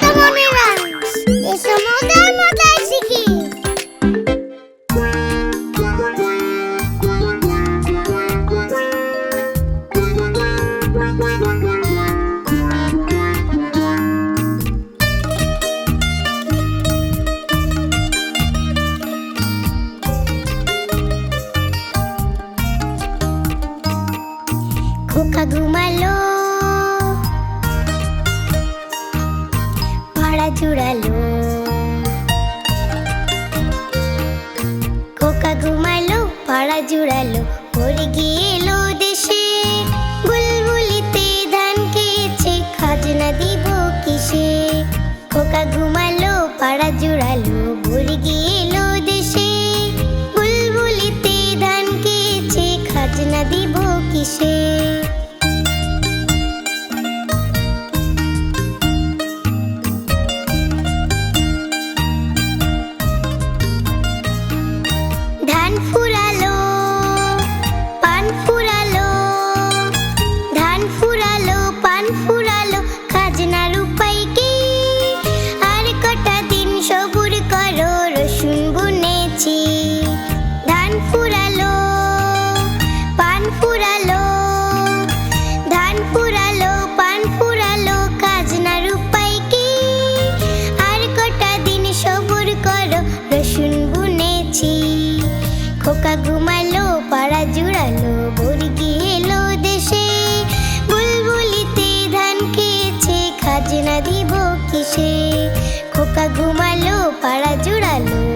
Katamonu vermiş. Yaşam model model şekil. খোকা ঘুমালো, পাড়া জুড়ালো বর্গি এলো দেশে। বুলবুলিতে ধান খেয়েছে, খাজনা দিব কিসে? খোকা ঘুমালো, পাড়া জুড়ালো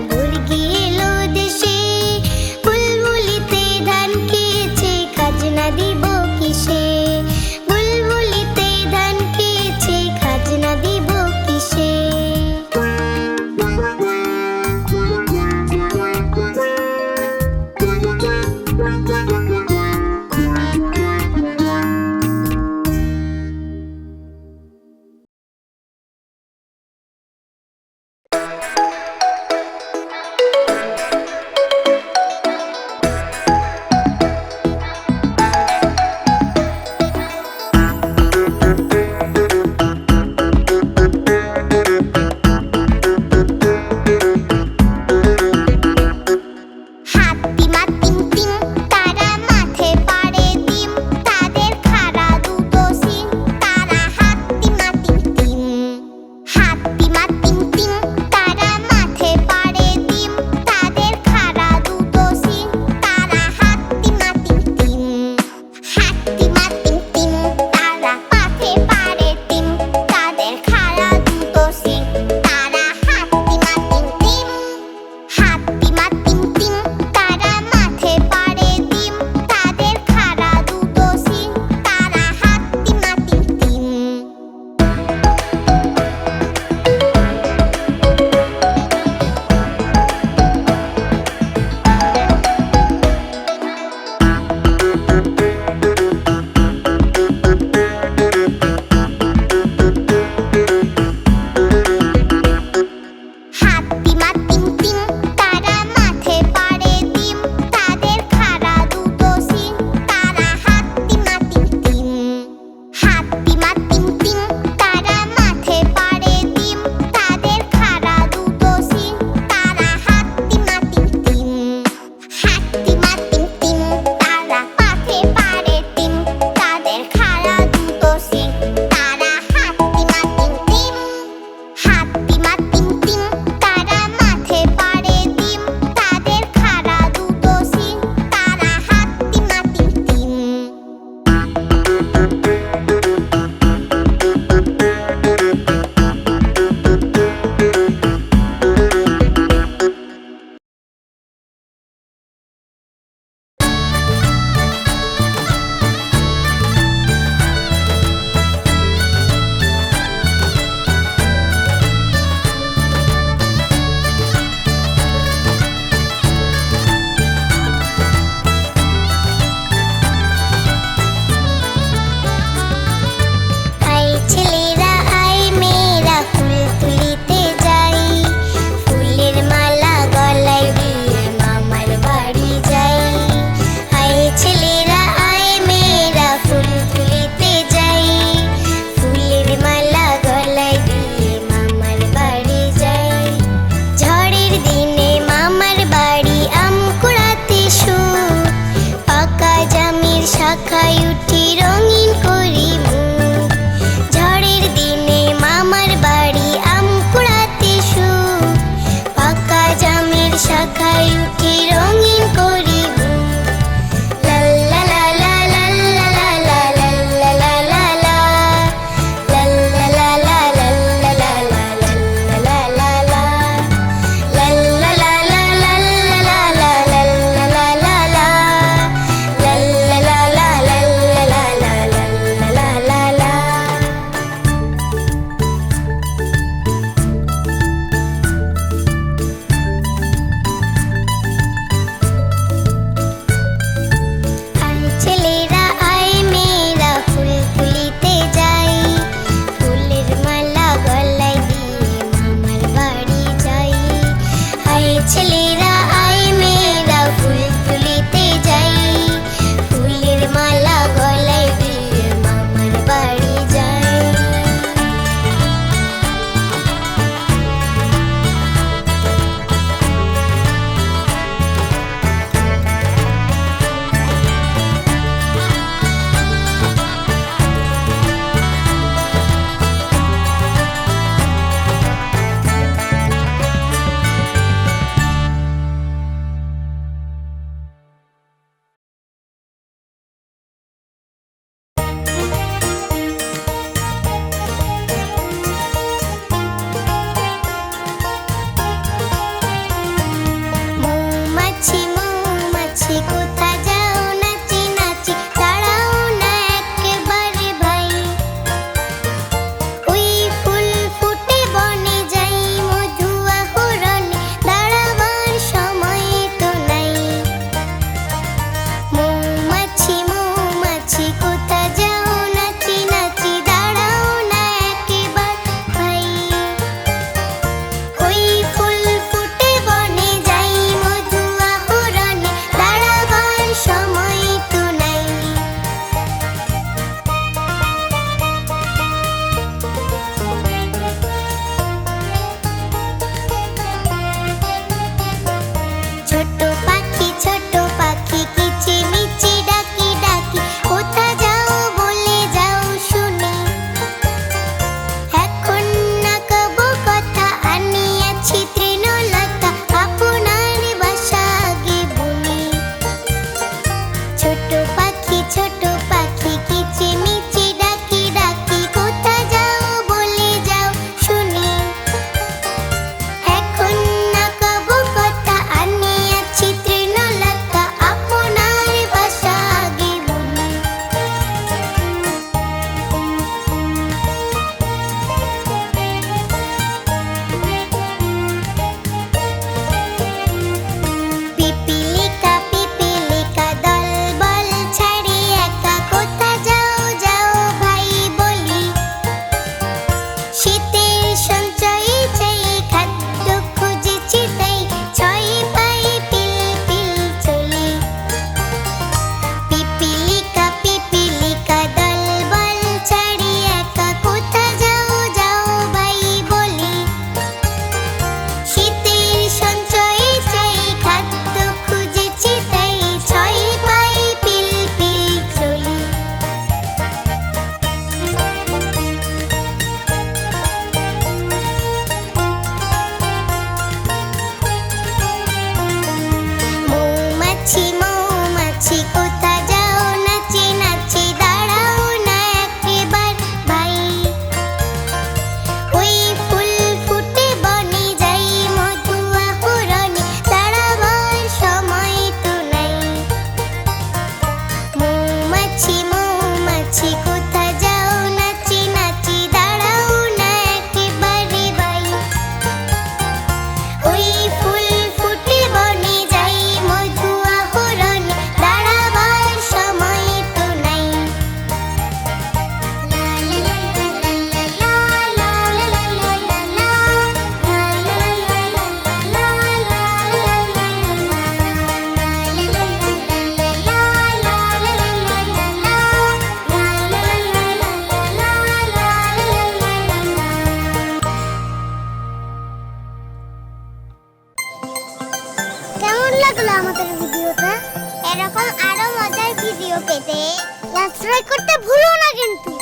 ভিডিও সাবস্ক্রাইব করতে ভুলো না কিন্তু।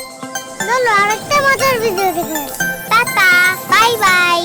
চলো আরেকটা মজার ভিডিও দেখে টাটা বাই বাই